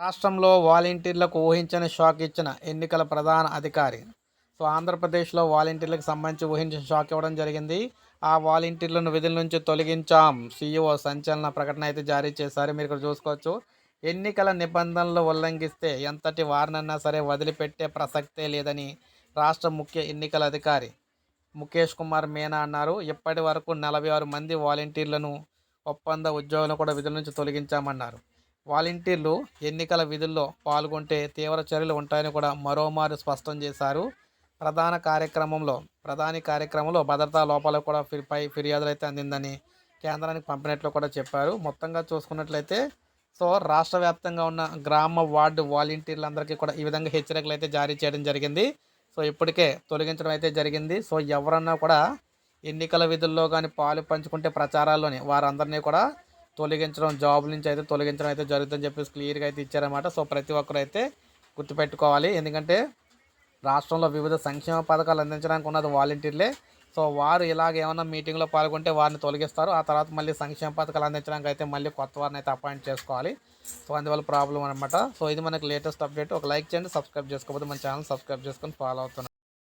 రాష్ట్రంలో వాలంటీర్లకు ఊహించని షాక్ ఇచ్చిన ఎన్నికల ప్రధాన అధికారి. సో ఆంధ్రప్రదేశ్లో వాలంటీర్లకు సంబంధించి ఊహించిన షాక్ ఇవ్వడం జరిగింది. ఆ వాలంటీర్లను విధుల నుంచి తొలగించాం. సీఈఓ సంచలన ప్రకటన అయితే జారీ చేశారు. మీరు ఇక్కడ చూసుకోవచ్చు. ఎన్నికల నిబంధనలు ఉల్లంఘిస్తే ఎంతటి వారినన్నా సరే వదిలిపెట్టే ప్రసక్తే లేదని రాష్ట్ర ముఖ్య ఎన్నికల అధికారి ముఖేష్ కుమార్ మీనా అన్నారు. ఇప్పటి వరకు నలభై ఆరు మంది వాలంటీర్లను ఒప్పంద ఉద్యోగులను కూడా విధుల నుంచి తొలగించామన్నారు. వాలంటీర్లు ఎన్నికల విధుల్లో పాల్గొంటే తీవ్ర చర్యలు ఉంటాయని కూడా మరోమారు స్పష్టం చేశారు. ప్రధాన కార్యక్రమంలో ప్రధాని కార్యక్రమంలో భద్రతా లోపాలకు కూడా పై ఫిర్యాదులు అయితే అందిందని కేంద్రానికి పంపినట్లు కూడా చెప్పారు. మొత్తంగా చూసుకున్నట్లయితే సో రాష్ట్ర వ్యాప్తంగా ఉన్న గ్రామ వార్డు వాలంటీర్లందరికీ కూడా ఈ విధంగా హెచ్చరికలు అయితే జారీ చేయడం జరిగింది. సో ఇప్పటికే తొలగించడం అయితే జరిగింది. సో ఎవరన్నా కూడా ఎన్నికల విధుల్లో కానీ పాలు పంచుకుంటే ప్రచారాల్లోని వారందరినీ కూడా తొలగించడం జాబ్ నుంచి అయితే తొలగించడం అయితే జరుగుతుందని చెప్పేసి క్లియర్గా అయితే ఇచ్చారన్నమాట. సో ప్రతి ఒక్కరు అయితే గుర్తుపెట్టుకోవాలి. ఎందుకంటే రాష్ట్రంలో వివిధ సంక్షేమ పథకాలు అందించడానికి ఉన్నది వాలంటీర్లే. సో వారు ఇలాగ ఏమైనా మీటింగ్లో పాల్గొంటే వారిని తొలగిస్తారు. ఆ తర్వాత మళ్ళీ సంక్షేమ పథకాలు అందించడానికి అయితే మళ్ళీ కొత్త వారిని అయితే అపాయింట్ చేసుకోవాలి. సో అందువల్ల ప్రాబ్లం అనమాట సో ఇది మనకి లేటెస్ట్ అప్డేట్. ఒక లైక్ చేయండి సబ్స్క్రైబ్ చేసుకోకపోతే మన ఛానల్ సబ్స్క్రైబ్ చేసుకొని ఫాలో అవుతున్నాను